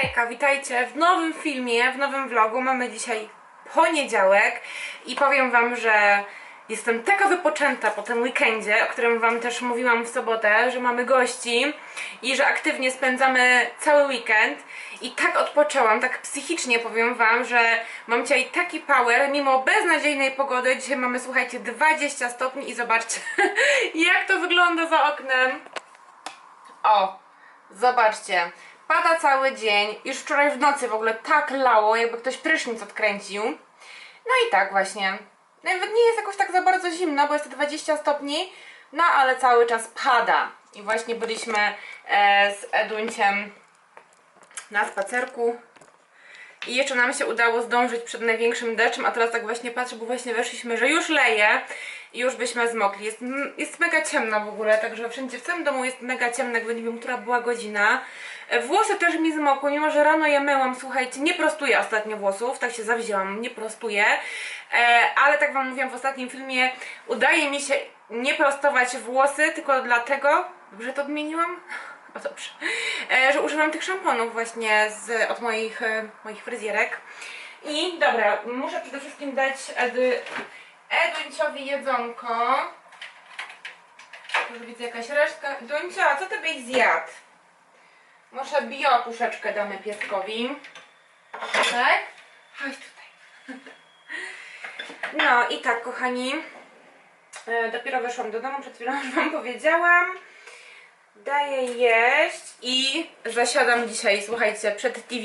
Hejka, witajcie w nowym filmie, w nowym vlogu. Mamy dzisiaj poniedziałek i powiem wam, że jestem taka wypoczęta po tym weekendzie, o którym wam też mówiłam w sobotę, że mamy gości i że aktywnie spędzamy cały weekend. I tak odpoczęłam, tak psychicznie powiem wam, że mam dzisiaj taki power, mimo beznadziejnej pogody. Dzisiaj mamy, słuchajcie, 20 stopni i zobaczcie, jak to wygląda za oknem. O, zobaczcie. Pada cały dzień. Już wczoraj w nocy w ogóle tak lało, jakby ktoś prysznic odkręcił. No i tak właśnie. Nawet nie jest jakoś tak za bardzo zimno, bo jest 20 stopni, no ale cały czas pada. I właśnie byliśmy e, z Edunciem na spacerku. I jeszcze nam się udało zdążyć przed największym deszczem, a teraz tak właśnie patrzę, bo właśnie weszliśmy, że już leje i już byśmy zmokli. Jest, jest mega ciemno w ogóle, także wszędzie w całym domu jest mega ciemno, jakby nie wiem, która była godzina. E, Włosy też mi zmokły, mimo że rano je myłam, słuchajcie, nie prostuję ostatnio włosów, tak się zawzięłam, nie prostuję. E, ale tak wam mówiłam w ostatnim filmie, udaje mi się nie prostować włosy, tylko dlatego, że to odmieniłam? O dobrze. E, że używam tych szamponów właśnie z, od moich, moich fryzjerek. I dobra, muszę przede wszystkim dać Edy, Eduńciowi jedzonko. Może widzę jakaś resztka. Duńcio, a co ty byś zjadł? Może bio puszeczkę damy pieskowi. Tak? Chodź tutaj. No i tak, kochani. E, dopiero weszłam do domu, przed chwilą już wam powiedziałam. Daję jeść i zasiadam dzisiaj, słuchajcie, przed TV.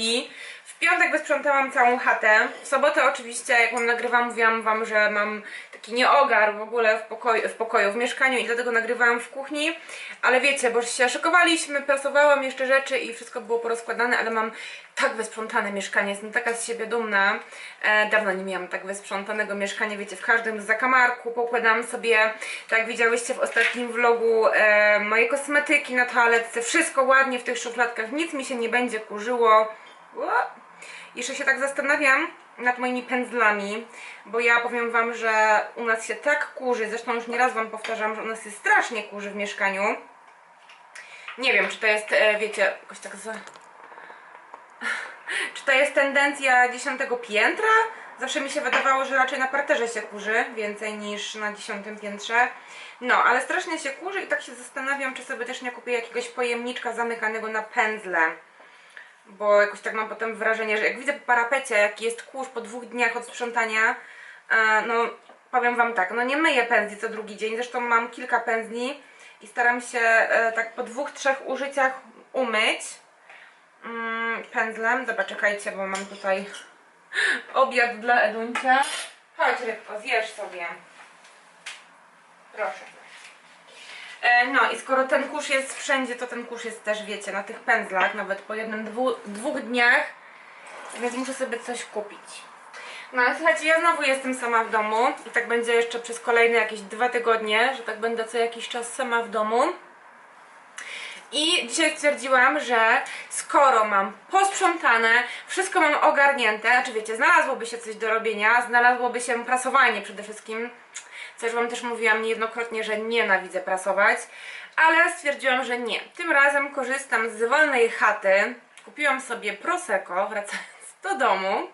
W piątek wysprzątałam całą chatę. W sobotę oczywiście, jak wam nagrywam, mówiłam wam, że mam taki nieogar w ogóle w pokoju, w pokoju, w mieszkaniu i dlatego nagrywałam w kuchni. Ale wiecie, bo się szykowaliśmy, prasowałam jeszcze rzeczy i wszystko było porozkładane, ale mam tak wysprzątane mieszkanie, jestem taka z siebie dumna. E, dawno nie miałam tak wysprzątanego mieszkania, wiecie, w każdym zakamarku pokładam sobie, tak widziałyście w ostatnim vlogu, e, moje kosmetyki na toaletce, wszystko ładnie w tych szufladkach, nic mi się nie będzie kurzyło. Ua. Jeszcze się tak zastanawiam nad moimi pędzlami, bo ja powiem wam, że u nas się tak kurzy, zresztą już nieraz wam powtarzam, że u nas jest strasznie kurzy w mieszkaniu. Nie wiem, czy to jest, e, wiecie, jakoś tak. Czy to jest tendencja dziesiątego piętra? Zawsze mi się wydawało, że raczej na parterze się kurzy więcej niż na dziesiątym piętrze. No, ale strasznie się kurzy i tak się zastanawiam, czy sobie też nie kupię jakiegoś pojemniczka zamykanego na pędzle. Bo jakoś tak mam potem wrażenie, że jak widzę po parapecie, jaki jest kurz po dwóch dniach od sprzątania, e, no powiem wam tak, no nie myję pędzli co drugi dzień, zresztą mam kilka pędzli i staram się e, tak po dwóch, trzech użyciach umyć mm, pędzlem. Dobra, czekajcie, bo mam tutaj obiad dla Eduncia. Chodź rybko, zjesz sobie. Proszę. E, No i skoro ten kurz jest wszędzie, to ten kurz jest też, wiecie, na tych pędzlach, nawet po jednym, dwu, dwóch dniach, więc muszę sobie coś kupić. No ale słuchajcie, ja znowu jestem sama w domu i tak będzie jeszcze przez kolejne jakieś dwa tygodnie, że tak będę co jakiś czas sama w domu. I dzisiaj stwierdziłam, że skoro mam posprzątane, wszystko mam ogarnięte, znaczy wiecie, znalazłoby się coś do robienia, znalazłoby się prasowanie przede wszystkim, już Wam też mówiłam niejednokrotnie, że nienawidzę prasować, ale stwierdziłam, że nie. Tym razem korzystam z wolnej chaty, kupiłam sobie Prosecco, wracając do domu,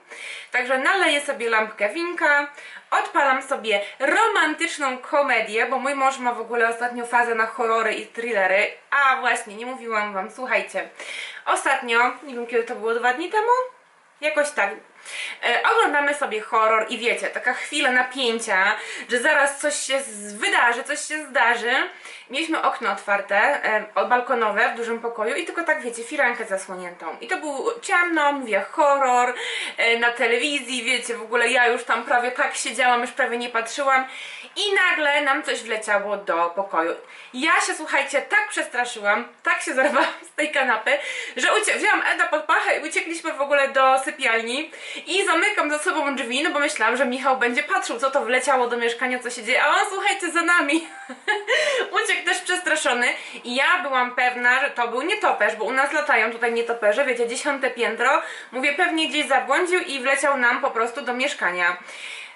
także naleję sobie lampkę winka, odpalam sobie romantyczną komedię, bo mój mąż ma w ogóle ostatnio fazę na horrory i thrillery, a właśnie, nie mówiłam Wam, słuchajcie, ostatnio, nie wiem kiedy to było, dwa dni temu? Jakoś tak. E, oglądamy sobie horror i wiecie, taka chwila napięcia, że zaraz coś się wydarzy, coś się zdarzy. Mieliśmy okno otwarte, e, balkonowe w dużym pokoju i tylko tak wiecie, firankę zasłoniętą. I to był ciemno, mówię horror, e, na telewizji, wiecie, w ogóle ja już tam prawie tak siedziałam, już prawie nie patrzyłam i nagle nam coś wleciało do pokoju. Ja się, słuchajcie, tak przestraszyłam, tak się zerwałam z tej kanapy, że wzięłam Eda pod pachę i uciekliśmy w ogóle do sypialni i zamykam za sobą drzwi, no bo myślałam, że Michał będzie patrzył, co to wleciało do mieszkania, co się dzieje, a on, słuchajcie, za nami. Uciekł też przestraszony. I ja byłam pewna, że to był nietoperz, bo u nas latają tutaj nietoperze, wiecie, dziesiąte piętro, mówię, pewnie gdzieś zabłądził i wleciał nam po prostu do mieszkania.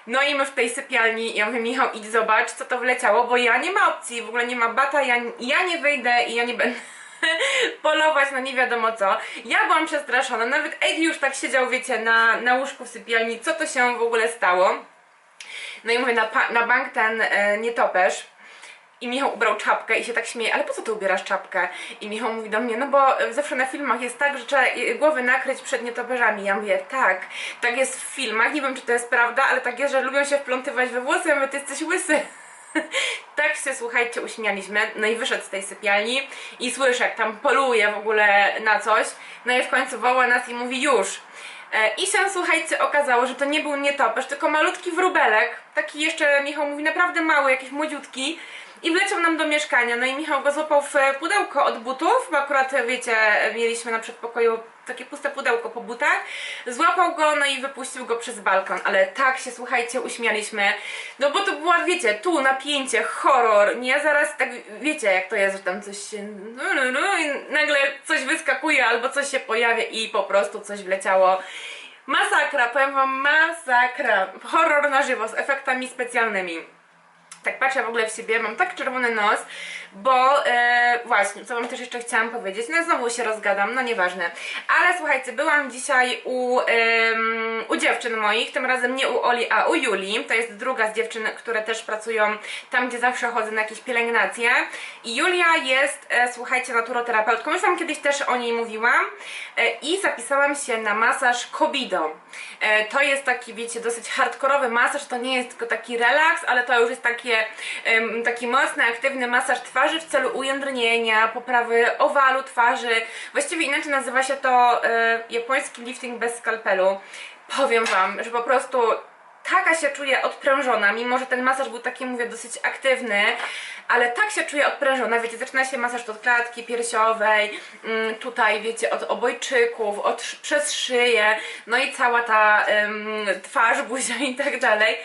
No i my w tej sypialni, ja mówię, Michał, idź zobacz, co to wleciało, bo ja nie ma opcji, w ogóle nie ma bata, ja, ja nie wyjdę i ja nie będę polować na nie wiadomo co. Ja byłam przestraszona, nawet Ed już tak siedział, wiecie, na, na łóżku w sypialni, co to się w ogóle stało. No i mówię, na, na bank ten e, nietoperz. I Michał ubrał czapkę i się tak śmieje, ale po co ty ubierasz czapkę? I Michał mówi do mnie, no bo zawsze na filmach jest tak, że trzeba głowy nakryć przed nietoperzami. Ja mówię, tak, tak jest w filmach, nie wiem czy to jest prawda, ale tak jest, że lubią się wplątywać we włosy, ja mówię, ty jesteś łysy. tak się, słuchajcie, uśmialiśmy. No i wyszedł z tej sypialni i słyszę, jak tam poluje w ogóle na coś. No i w końcu woła nas i mówi już. E, I się, słuchajcie, okazało, że to nie był nietoperz, tylko malutki wróbelek. Taki jeszcze, Michał mówi, naprawdę mały, jakiś młodziutki. I wleciał nam do mieszkania. No i Michał go złapał w pudełko od butów, bo akurat, wiecie, mieliśmy na przedpokoju takie puste pudełko po butach. Złapał go, no i wypuścił go przez balkon. Ale tak się, słuchajcie, uśmialiśmy. No bo to była, wiecie, tu napięcie, horror. Nie, zaraz tak, wiecie, jak to jest, że tam coś się... No, no, no, i nagle coś wyskakuje albo coś się pojawia i po prostu coś wleciało. Masakra, powiem wam, masakra. Horror na żywo z efektami specjalnymi tak patrzę w ogóle w siebie, mam tak czerwony nos, bo e, właśnie, co wam też jeszcze chciałam powiedzieć, no znowu się rozgadam, no nieważne, ale słuchajcie, byłam dzisiaj u, em, u dziewczyn moich, tym razem nie u Oli, a u Julii, to jest druga z dziewczyn, które też pracują tam, gdzie zawsze chodzę na jakieś pielęgnacje. I Julia jest, e, słuchajcie, naturoterapeutką, już wam kiedyś też o niej mówiłam. E, i zapisałam się na masaż Kobido, e, to jest taki, wiecie, dosyć hardkorowy masaż, to nie jest tylko taki relaks, ale to już jest takie, taki mocny, aktywny masaż twarzy w celu ujędrnienia, poprawy owalu twarzy. Właściwie inaczej nazywa się to e, japoński lifting bez skalpelu. Powiem Wam, że po prostu taka się czuję odprężona, mimo że ten masaż był taki, mówię, dosyć aktywny, ale tak się czuję odprężona, wiecie, zaczyna się masaż od klatki piersiowej, mm, tutaj, wiecie, od obojczyków, od, przez szyję, no i cała ta em, twarz, buzia i tak dalej.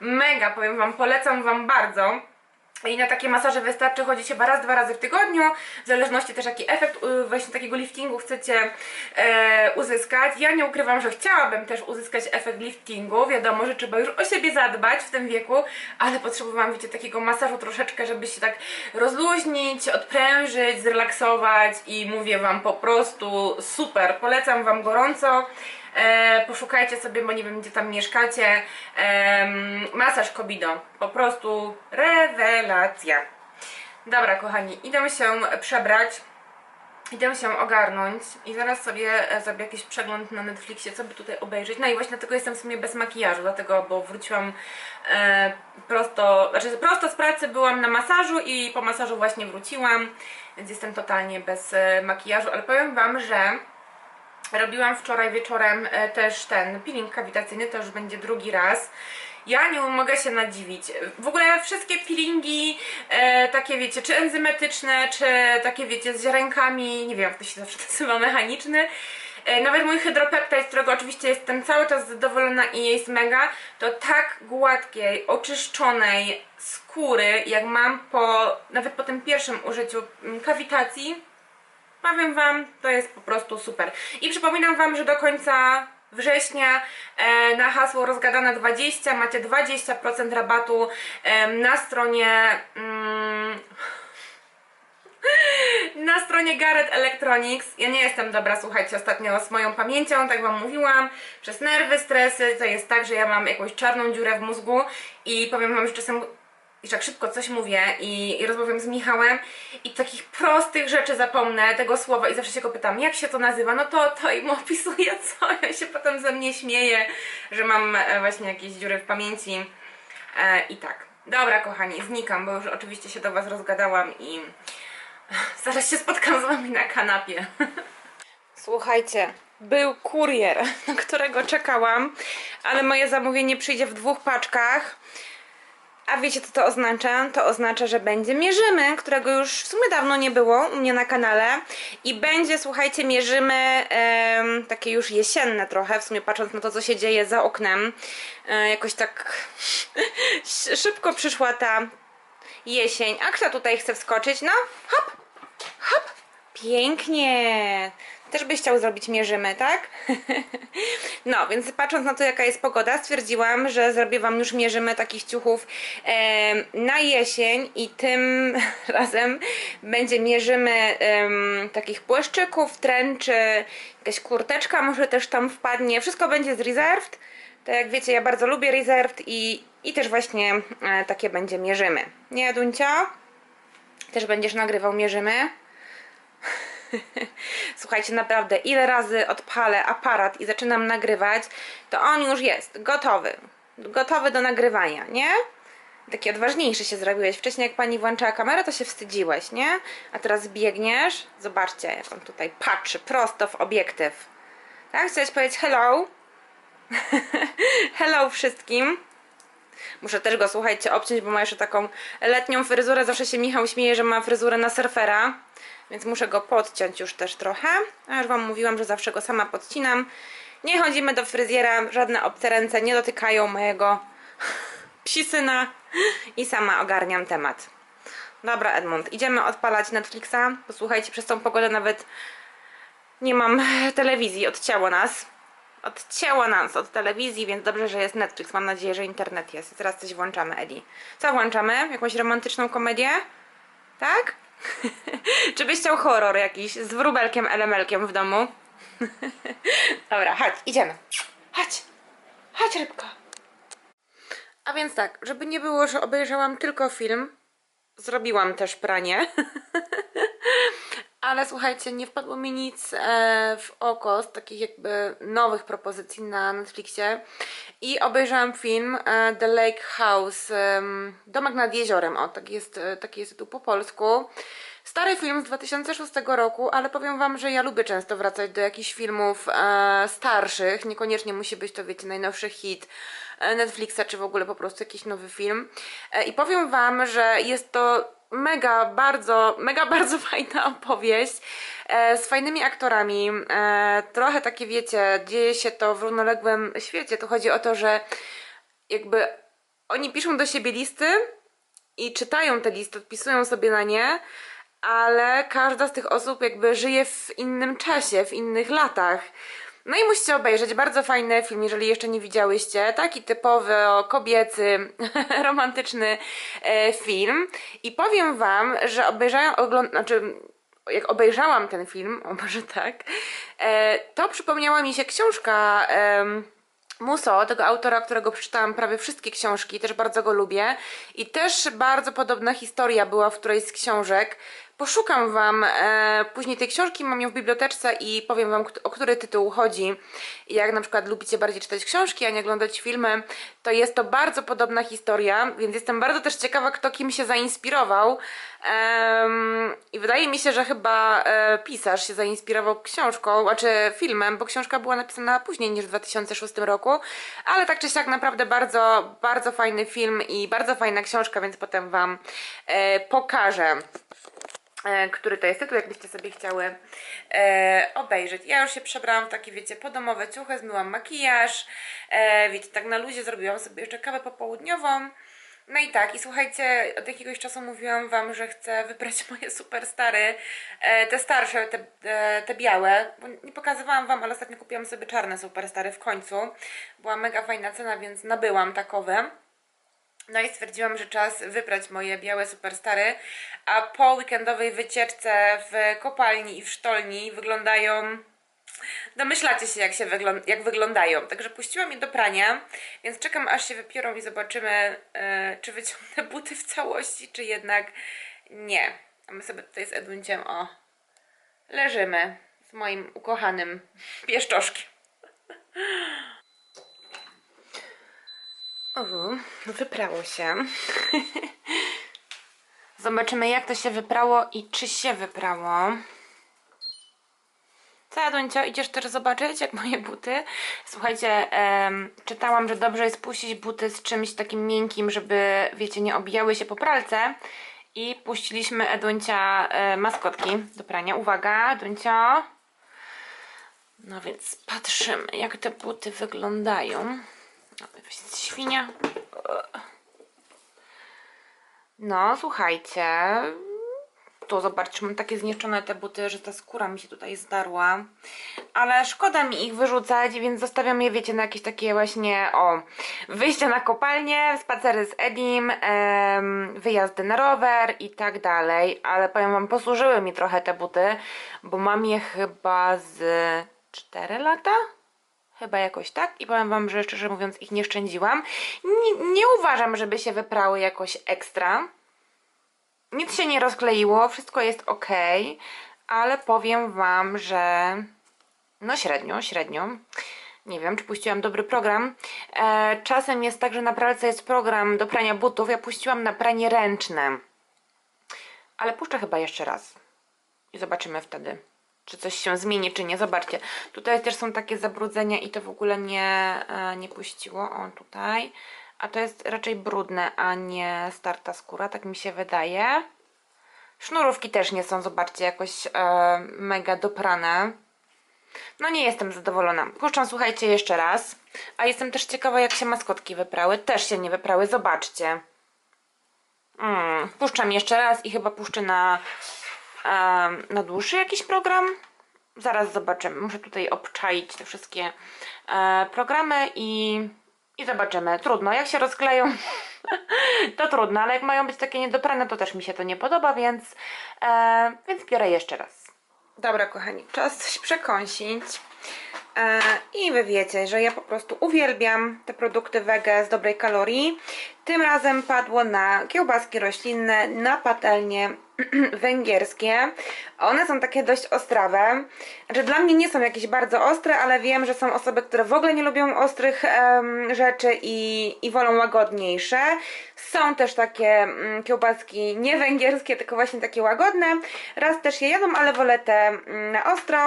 Mega, powiem Wam, polecam Wam bardzo. I na takie masaże wystarczy chodzić chyba raz, dwa razy w tygodniu, w zależności też jaki efekt y, właśnie takiego liftingu chcecie e, uzyskać. Ja nie ukrywam, że chciałabym też uzyskać efekt liftingu, wiadomo, że trzeba już o siebie zadbać w tym wieku, ale potrzebowałam, wiecie, takiego masażu troszeczkę, żeby się tak rozluźnić, odprężyć, zrelaksować i mówię Wam po prostu super, polecam Wam gorąco. E, poszukajcie sobie, bo nie wiem gdzie tam mieszkacie. Em, masaż Kobido. Po prostu rewelacja. Dobra, kochani, idę się przebrać. Idę się ogarnąć i zaraz sobie e, zrobię jakiś przegląd na Netflixie, co by tutaj obejrzeć. No i właśnie dlatego jestem w sumie bez makijażu, dlatego, bo wróciłam e, prosto, znaczy prosto z pracy byłam na masażu i po masażu właśnie wróciłam, więc jestem totalnie bez e, makijażu, ale powiem Wam, że Robiłam wczoraj wieczorem e, też ten peeling kawitacyjny, to już będzie drugi raz. Ja nie mogę się nadziwić. W ogóle wszystkie peelingi, e, takie wiecie, czy enzymetyczne, czy takie wiecie, z ziarenkami, nie wiem jak to się zawsze nazywa, mechaniczny. E, nawet mój hydropeptide, z którego oczywiście jestem cały czas zadowolona i jest mega, to tak gładkiej, oczyszczonej skóry, jak mam po, nawet po tym pierwszym użyciu mm, kawitacji, Powiem Wam, to jest po prostu super. I przypominam Wam, że do końca września e, na hasło rozgadane20 macie 20% rabatu e, na stronie mm, na stronie Garrett Electronics. Ja nie jestem dobra, słuchajcie, ostatnio z moją pamięcią, tak Wam mówiłam, przez nerwy, stresy, to jest tak, że ja mam jakąś czarną dziurę w mózgu i powiem Wam, że czasem i tak szybko coś mówię i, i rozmawiam z Michałem i takich prostych rzeczy zapomnę tego słowa i zawsze się go pytam, jak się to nazywa, no to to im opisuje co, ja się potem ze mnie śmieję, że mam e, właśnie jakieś dziury w pamięci e, i tak. Dobra kochani, znikam, bo już oczywiście się do Was rozgadałam i zaraz się spotkam z Wami na kanapie. Słuchajcie, był kurier, na którego czekałam, ale moje zamówienie przyjdzie w dwóch paczkach. A wiecie co to oznacza? To oznacza, że będzie mierzymy, którego już w sumie dawno nie było u mnie na kanale. I będzie, słuchajcie, mierzymy takie już jesienne trochę, w sumie patrząc na to, co się dzieje za oknem. E, jakoś tak szybko przyszła ta jesień. A kto tutaj chce wskoczyć? No, hop, hop, Pięknie. Też byś chciał zrobić mierzymy, tak? No, więc patrząc na to, jaka jest pogoda, stwierdziłam, że zrobię Wam już mierzymy takich ciuchów em, na jesień i tym razem będzie mierzymy em, takich płaszczyków, tręczy, jakaś kurteczka może też tam wpadnie. Wszystko będzie z Reserved. To jak wiecie, ja bardzo lubię Reserved i, i też właśnie e, takie będzie mierzymy. Nie, Duncia? Też będziesz nagrywał mierzymy? Słuchajcie, naprawdę, ile razy odpalę aparat i zaczynam nagrywać, to on już jest gotowy. Gotowy do nagrywania, nie? Taki odważniejszy się zrobiłeś. Wcześniej, jak pani włączała kamerę, to się wstydziłeś, nie? A teraz biegniesz. Zobaczcie, jak on tutaj patrzy prosto w obiektyw. Tak? Chciałeś powiedzieć hello? hello wszystkim. Muszę też go, słuchajcie, obciąć, bo ma jeszcze taką letnią fryzurę. Zawsze się Michał śmieje, że ma fryzurę na surfera, więc muszę go podciąć już też trochę. A już Wam mówiłam, że zawsze go sama podcinam. Nie chodzimy do fryzjera, żadne obce ręce nie dotykają mojego psisyna i sama ogarniam temat. Dobra, Edmund, idziemy odpalać Netflixa. Posłuchajcie, przez tą pogodę nawet nie mam telewizji, odcięło nas. Odcięło nas od telewizji, więc dobrze, że jest Netflix. Mam nadzieję, że internet jest. Teraz coś włączamy, Edi. Co włączamy? Jakąś romantyczną komedię? Tak? Czy byś chciał horror jakiś z wróbelkiem elemelkiem w domu? Dobra, chodź, idziemy. Chodź. Chodź, rybko. A więc tak, żeby nie było, że obejrzałam tylko film, zrobiłam też pranie. Ale słuchajcie, nie wpadło mi nic e, w oko z takich jakby nowych propozycji na Netflixie i obejrzałam film e, The Lake House, Domek nad jeziorem, o tak jest, e, taki jest tytuł po polsku. Stary film z 2006 roku, ale powiem Wam, że ja lubię często wracać do jakichś filmów e, starszych, niekoniecznie musi być to, wiecie, najnowszy hit e, Netflixa, czy w ogóle po prostu jakiś nowy film. E, I powiem Wam, że jest to mega, bardzo, mega, bardzo fajna opowieść e, z fajnymi aktorami. E, trochę takie, wiecie, dzieje się to w równoległym świecie. Tu chodzi o to, że jakby oni piszą do siebie listy i czytają te listy, odpisują sobie na nie, ale każda z tych osób jakby żyje w innym czasie, w innych latach. No i musicie obejrzeć, bardzo fajny film, jeżeli jeszcze nie widziałyście. Taki typowy, kobiecy, romantyczny e, film. I powiem wam, że obejrzałam, ogląd... znaczy jak obejrzałam ten film, o może tak, e, to przypomniała mi się książka Muso, tego autora, którego przeczytałam prawie wszystkie książki, też bardzo go lubię. I też bardzo podobna historia była w którejś z książek. Poszukam Wam e, później tej książki, mam ją w biblioteczce i powiem Wam, o który tytuł chodzi. Jak na przykład lubicie bardziej czytać książki, a nie oglądać filmy, to jest to bardzo podobna historia, więc jestem bardzo też ciekawa, kto kim się zainspirował. I wydaje mi się, że chyba e, pisarz się zainspirował książką, znaczy filmem, bo książka była napisana później niż w 2006 roku, ale tak czy siak naprawdę bardzo, bardzo fajny film i bardzo fajna książka, więc potem Wam e, pokażę który to jest tytuł, jakbyście sobie chciały e, obejrzeć. Ja już się przebrałam w takie, wiecie, podomowe ciuchy, zmyłam makijaż, e, wiecie, tak na luzie zrobiłam sobie jeszcze kawę popołudniową. No i tak, i słuchajcie, od jakiegoś czasu mówiłam Wam, że chcę wybrać moje superstary, e, te starsze, te, te, te białe, nie pokazywałam Wam, ale ostatnio kupiłam sobie czarne superstary w końcu. Była mega fajna cena, więc nabyłam takowe. No i stwierdziłam, że czas wybrać moje białe superstary, a po weekendowej wycieczce w kopalni i w sztolni wyglądają... Domyślacie się, jak, się wyglą- jak wyglądają. Także puściłam je do prania, więc czekam, aż się wypiorą i zobaczymy, e, czy wyciągnę buty w całości, czy jednak nie. A my sobie tutaj z Edunciem, o, leżymy z moim ukochanym pieszczoszkiem. Wyprało się. Zobaczymy, jak to się wyprało i czy się wyprało. Co, Aduncio, idziesz też zobaczyć, jak moje buty? Słuchajcie, czytałam, że dobrze jest puścić buty z czymś takim miękkim, żeby, wiecie, nie obijały się po pralce. I puściliśmy Eduncia e, maskotki do prania. Uwaga, Eduncio. No więc patrzymy, jak te buty wyglądają. Świnia. No, słuchajcie. tu, zobaczcie, mam takie zniszczone te buty, że ta skóra mi się tutaj zdarła. Ale szkoda mi ich wyrzucać, więc zostawiam je, wiecie, na jakieś takie właśnie, o, wyjścia na kopalnię, spacery z Edim, em, wyjazdy na rower i tak dalej. Ale powiem wam, posłużyły mi trochę te buty, bo mam je chyba z 4 lata? Chyba jakoś tak i powiem wam, że szczerze mówiąc ich nie szczędziłam. Nie, nie uważam, żeby się wyprały jakoś ekstra. Nic się nie rozkleiło, wszystko jest ok, ale powiem wam, że no średnio, średnio. Nie wiem, czy puściłam dobry program. E, czasem jest tak, że na pralce jest program do prania butów. Ja puściłam na pranie ręczne. Ale puszczę chyba jeszcze raz. I zobaczymy wtedy, czy coś się zmieni, czy nie. Zobaczcie, tutaj też są takie zabrudzenia i to w ogóle nie, e, nie puściło. O, tutaj. A to jest raczej brudne, a nie starta skóra, tak mi się wydaje. Sznurówki też nie są, zobaczcie, jakoś e, mega doprane. No nie jestem zadowolona. Puszczam, słuchajcie, jeszcze raz. A jestem też ciekawa, jak się maskotki wyprały. Też się nie wyprały, zobaczcie. Mm, puszczam jeszcze raz i chyba puszczę na, na dłuższy jakiś program. Zaraz zobaczymy. Muszę tutaj obczaić te wszystkie e, programy i, i zobaczymy. Trudno, jak się rozkleją, to trudno, ale jak mają być takie niedoprane, to też mi się to nie podoba, więc, e, więc biorę jeszcze raz. Dobra, kochani, czas przekąsić. E, I wy wiecie, że ja po prostu uwielbiam te produkty wege z dobrej kalorii. Tym razem padło na kiełbaski roślinne, na patelnie węgierskie. One są takie dość ostrawe. Znaczy dla mnie nie są jakieś bardzo ostre, ale wiem, że są osoby, które w ogóle nie lubią ostrych rzeczy i, i wolą łagodniejsze. Są też takie mm, kiełbaski nie węgierskie, tylko właśnie takie łagodne. Raz też je jadą, ale wolę te mm, na ostro,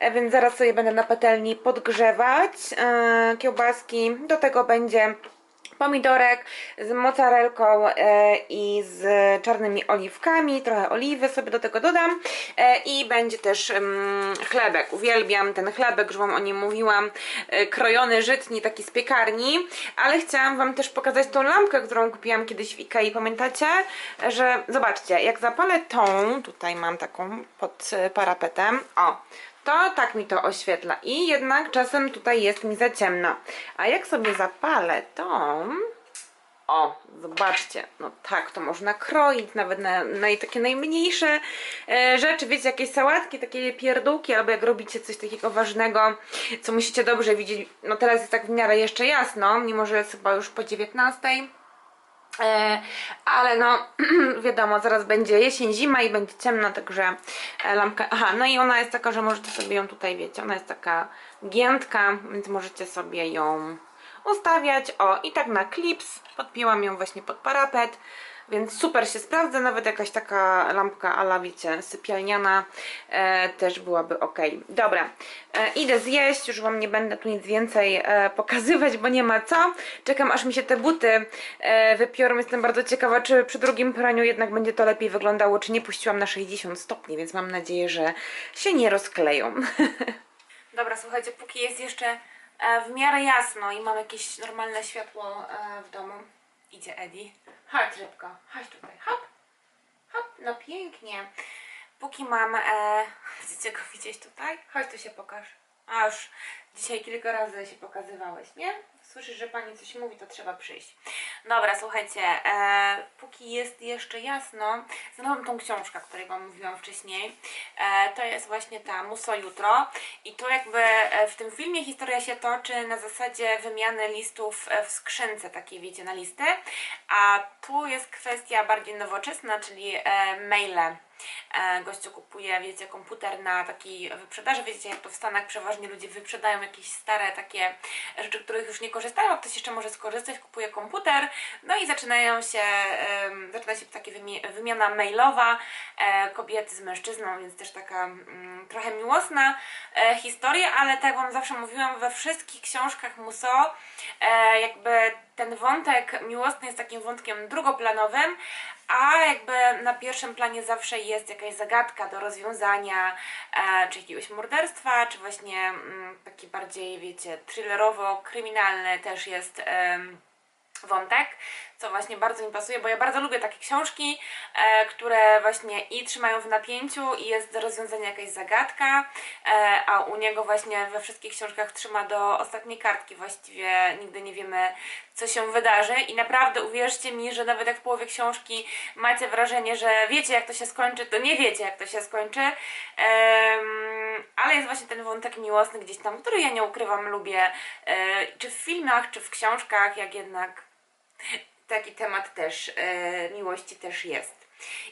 e, więc zaraz sobie będę na patelni podgrzewać e, kiełbaski. Do tego będzie pomidorek z mozzarelką e, i z czarnymi oliwkami, trochę oliwy sobie do tego dodam e, i będzie też mm, chlebek, uwielbiam ten chlebek, już Wam o nim mówiłam, e, krojony żytni, taki z piekarni, ale chciałam Wam też pokazać tą lampkę, którą kupiłam kiedyś w Ikei, pamiętacie? Że zobaczcie, jak zapalę tą, tutaj mam taką pod parapetem, o, to tak mi to oświetla i jednak czasem tutaj jest mi za ciemno. A jak sobie zapalę tą... O, zobaczcie, no tak, to można kroić nawet na, na takie najmniejsze e, rzeczy, wiecie, jakieś sałatki, takie pierdółki, albo jak robicie coś takiego ważnego, co musicie dobrze widzieć, no teraz jest tak w miarę jeszcze jasno, mimo że jest chyba już po 19. E, ale no wiadomo, zaraz będzie jesień, zima i będzie ciemno, także e, lampka, aha, no i ona jest taka, że możecie sobie ją tutaj, wiecie, ona jest taka giętka, więc możecie sobie ją ustawiać, o i tak na klips, podpięłam ją właśnie pod parapet, więc super się sprawdza, nawet jakaś taka lampka ala, wiecie, sypialniana e, też byłaby ok. Dobra, e, idę zjeść, już Wam nie będę tu nic więcej e, pokazywać, bo nie ma co. Czekam aż mi się te buty e, wypiorą, jestem bardzo ciekawa, czy przy drugim praniu jednak będzie to lepiej wyglądało, czy nie puściłam na 60 stopni, więc mam nadzieję, że się nie rozkleją. Dobra, słuchajcie, póki jest jeszcze e, w miarę jasno i mam jakieś normalne światło e, w domu, idzie Edi. Chodź rybko, chodź tutaj, hop, hop, no pięknie. Póki mam, e, chcecie go widzieć tutaj? Chodź tu się pokaż. A już dzisiaj kilka razy się pokazywałeś, nie? Słyszysz, że pani coś mówi, to trzeba przyjść. Dobra, słuchajcie, e, póki jest jeszcze jasno, znalazłam tą książkę, o której Wam mówiłam wcześniej. E, to jest właśnie ta Muso Jutro. I tu jakby e, w tym filmie historia się toczy na zasadzie wymiany listów e, w skrzynce, takiej wiecie, na listy. A tu jest kwestia bardziej nowoczesna, czyli e, maile. E, gościu kupuje, wiecie, komputer na takiej wyprzedaży. Wiecie, jak to w Stanach przeważnie ludzie wyprzedają jakieś stare takie rzeczy, których już nie korzystają, a ktoś jeszcze może skorzystać, kupuje komputer, no i zaczynają się, zaczyna się wymi- wymiana mailowa e, kobiety z mężczyzną, więc też taka mm, trochę miłosna e, historia, ale tak Wam zawsze mówiłam, we wszystkich książkach Muso jakby ten wątek miłosny jest takim wątkiem drugoplanowym, a jakby na pierwszym planie zawsze jest jakaś zagadka do rozwiązania, e, czy jakiegoś morderstwa, czy właśnie mm, taki bardziej, wiecie, thrillerowo-kryminalny też jest em, wątek, co właśnie bardzo mi pasuje, bo ja bardzo lubię takie książki, e, które właśnie i trzymają w napięciu i jest do rozwiązania jakaś zagadka, e, a u niego właśnie we wszystkich książkach trzyma do ostatniej kartki. Właściwie, nigdy nie wiemy co się wydarzy. I naprawdę uwierzcie mi, że nawet jak w połowie książki macie wrażenie, że wiecie jak to się skończy, to nie wiecie jak to się skończy, ale jest właśnie ten wątek miłosny gdzieś tam, który ja nie ukrywam, lubię, e, czy w filmach, czy w książkach, jak jednak taki temat też e, miłości też jest.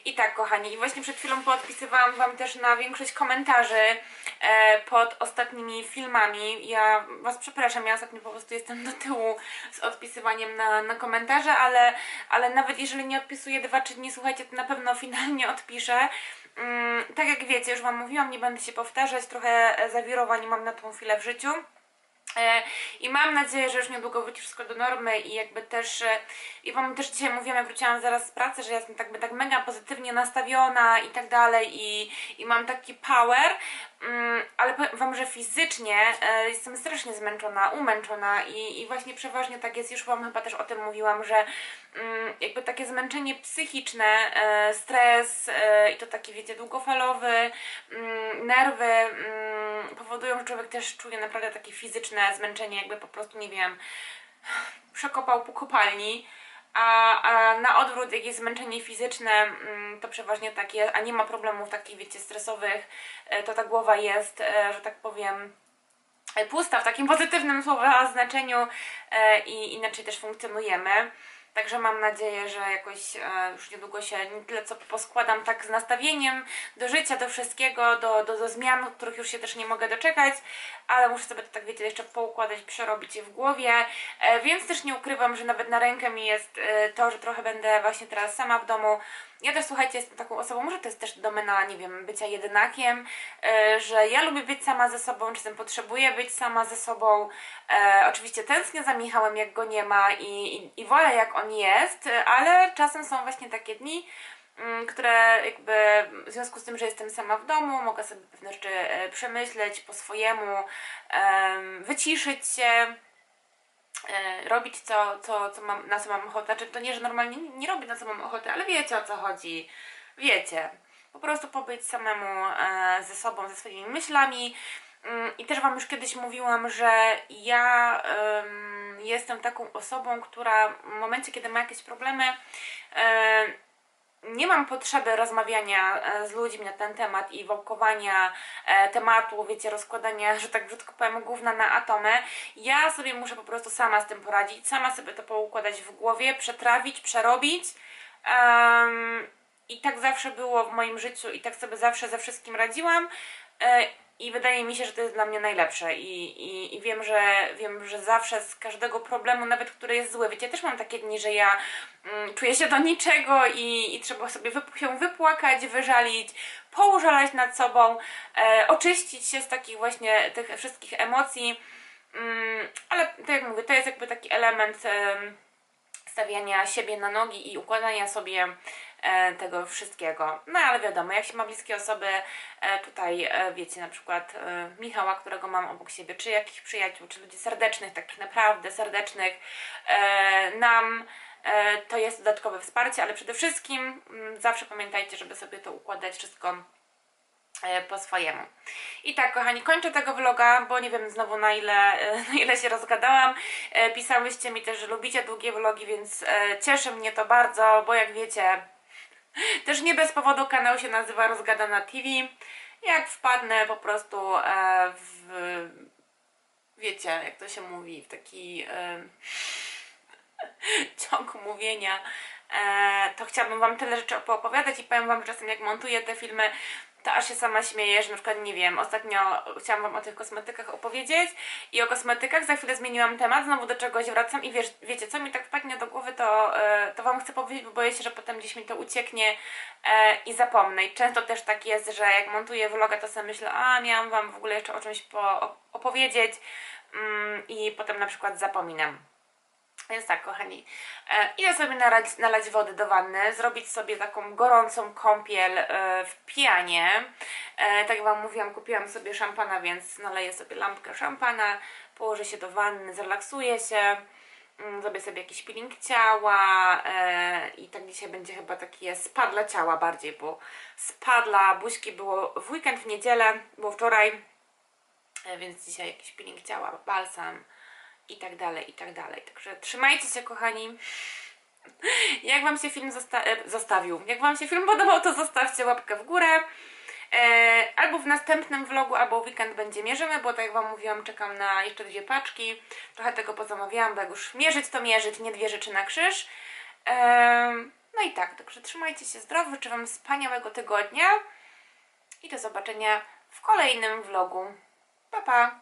I tak, kochani, i właśnie przed chwilą poodpisywałam Wam też na większość komentarzy e, pod ostatnimi filmami. Ja Was przepraszam, ja ostatnio po prostu jestem do tyłu z odpisywaniem na, na komentarze, ale, ale nawet jeżeli nie odpisuję dwa czy dni, słuchajcie, to na pewno finalnie odpiszę. Mm, tak jak wiecie, już Wam mówiłam, nie będę się powtarzać, trochę zawirowań mam na tą chwilę w życiu. E, I mam nadzieję, że już niedługo wróci wszystko do normy i jakby też, e, i wam też dzisiaj mówiłam, jak wróciłam zaraz z pracy, że jestem tak, tak mega pozytywnie nastawiona i tak dalej i, i mam taki power, mm, ale powiem wam, że fizycznie e, jestem strasznie zmęczona, umęczona i, i właśnie przeważnie tak jest, już wam chyba też o tym mówiłam, że mm, jakby takie zmęczenie psychiczne, stres i to taki wiecie długofalowy, mm, nerwy powodują, że człowiek też czuje naprawdę takie fizyczne zmęczenie, jakby po prostu nie wiem, przekopał po kopalni. A, a na odwrót, jak jest zmęczenie fizyczne, mm, to przeważnie takie, a nie ma problemów takich, wiecie, stresowych, e, to ta głowa jest, e, że tak powiem, pusta w takim pozytywnym słowa znaczeniu e, i inaczej też funkcjonujemy. Także mam nadzieję, że jakoś e, już niedługo się nie tyle co poskładam tak z nastawieniem do życia, do wszystkiego, do, do, do zmian, których już się też nie mogę doczekać, ale muszę sobie to tak wiecie jeszcze poukładać, przerobić w głowie, e, więc też nie ukrywam, że nawet na rękę mi jest e, to, że trochę będę właśnie teraz sama w domu. Ja też słuchajcie, jestem taką osobą, może to jest też domena, nie wiem, bycia jedynakiem, e, że ja lubię być sama ze sobą, czasem potrzebuję być sama ze sobą. E, oczywiście tęsknię za Michałem, jak go nie ma i, i, i wolę, jak on jest, ale czasem są właśnie takie dni, mm, które jakby w związku z tym, że jestem sama w domu, mogę sobie pewne rzeczy e, przemyśleć po swojemu, em, wyciszyć się, robić co, co, co mam, na co mam ochotę. Znaczy, to nie, że normalnie nie, robię na co mam ochotę, ale wiecie o co chodzi. Wiecie. Po prostu pobyć samemu e, ze sobą, ze swoimi myślami. Mm, I też Wam już kiedyś mówiłam, że ja em, jestem taką osobą, która w momencie, kiedy ma jakieś problemy, e, nie mam potrzeby rozmawiania e, z ludźmi na ten temat i wałkowania e, tematu, wiecie, rozkładania, że tak brzydko powiem, gówna na atomy. Ja sobie muszę po prostu sama z tym poradzić, sama sobie to poukładać w głowie, przetrawić, przerobić. Em, I tak zawsze było w moim życiu i tak sobie zawsze ze wszystkim radziłam. E, I wydaje mi się, że to jest dla mnie najlepsze i, i, i wiem, że wiem, że zawsze z każdego problemu, nawet który jest zły, wiecie, też mam takie dni, że ja mm, czuję się do niczego i, i trzeba sobie wyp- się wypłakać, wyżalić, poużalać nad sobą, e, oczyścić się z takich właśnie tych wszystkich emocji. Mm, ale tak jak mówię, to jest jakby taki element em, stawiania siebie na nogi i układania sobie e, tego wszystkiego. No ale wiadomo, jak się ma bliskie osoby, e, tutaj e, wiecie, na przykład e, Michała, którego mam obok siebie, czy jakichś przyjaciół, czy ludzi serdecznych, takich naprawdę serdecznych, e, nam e, to jest dodatkowe wsparcie, ale przede wszystkim mm, zawsze pamiętajcie, żeby sobie to układać wszystko e, po swojemu. I tak, kochani, kończę tego vloga, bo nie wiem znowu na ile, e, na ile się rozgadałam. E, Pisałyście mi też, że lubicie długie vlogi, więc e, cieszy mnie to bardzo, bo jak wiecie, też nie bez powodu kanał się nazywa Rozgadana TV. Jak wpadnę po prostu e, w... Wiecie, jak to się mówi, w taki... E, ciąg mówienia, e, to chciałabym Wam tyle rzeczy poopowiadać i powiem Wam, czasem jak montuję te filmy, to aż się sama śmieję, że na przykład, nie wiem, ostatnio chciałam Wam o tych kosmetykach opowiedzieć i o kosmetykach, za chwilę zmieniłam temat, znowu do czegoś wracam i wiesz, wiecie, co mi tak wpadnie do głowy, to, e, to Wam chcę powiedzieć, bo boję się, że potem gdzieś mi to ucieknie e, i zapomnę. I często też tak jest, że jak montuję vloga, to sobie myślę, a miałam Wam w ogóle jeszcze o czymś po, opowiedzieć mm, i potem na przykład zapominam. Więc tak, kochani, e, idę sobie nalać, nalać wody do wanny, zrobić sobie taką gorącą kąpiel e, w pianie. E, tak jak Wam mówiłam, kupiłam sobie szampana, więc naleję sobie lampkę szampana, położę się do wanny, zrelaksuję się. Mm, Zrobię sobie jakiś peeling ciała i tak dzisiaj będzie chyba takie spadle ciała bardziej, bo spadla buźki było w weekend, w niedzielę, było wczoraj, więc dzisiaj jakiś peeling ciała, balsam i tak dalej, i tak dalej. Także trzymajcie się kochani. Jak Wam się film zosta- e, zostawił? Jak Wam się film podobał, to zostawcie łapkę w górę. E, albo w następnym vlogu, albo weekend będzie mierzymy, bo tak jak Wam mówiłam, czekam na jeszcze dwie paczki. Trochę tego pozamawiałam, bo jak już mierzyć, to mierzyć, nie dwie rzeczy na krzyż. E, no i tak, także trzymajcie się zdrowo, życzę Wam wspaniałego tygodnia i do zobaczenia w kolejnym vlogu. Pa, pa!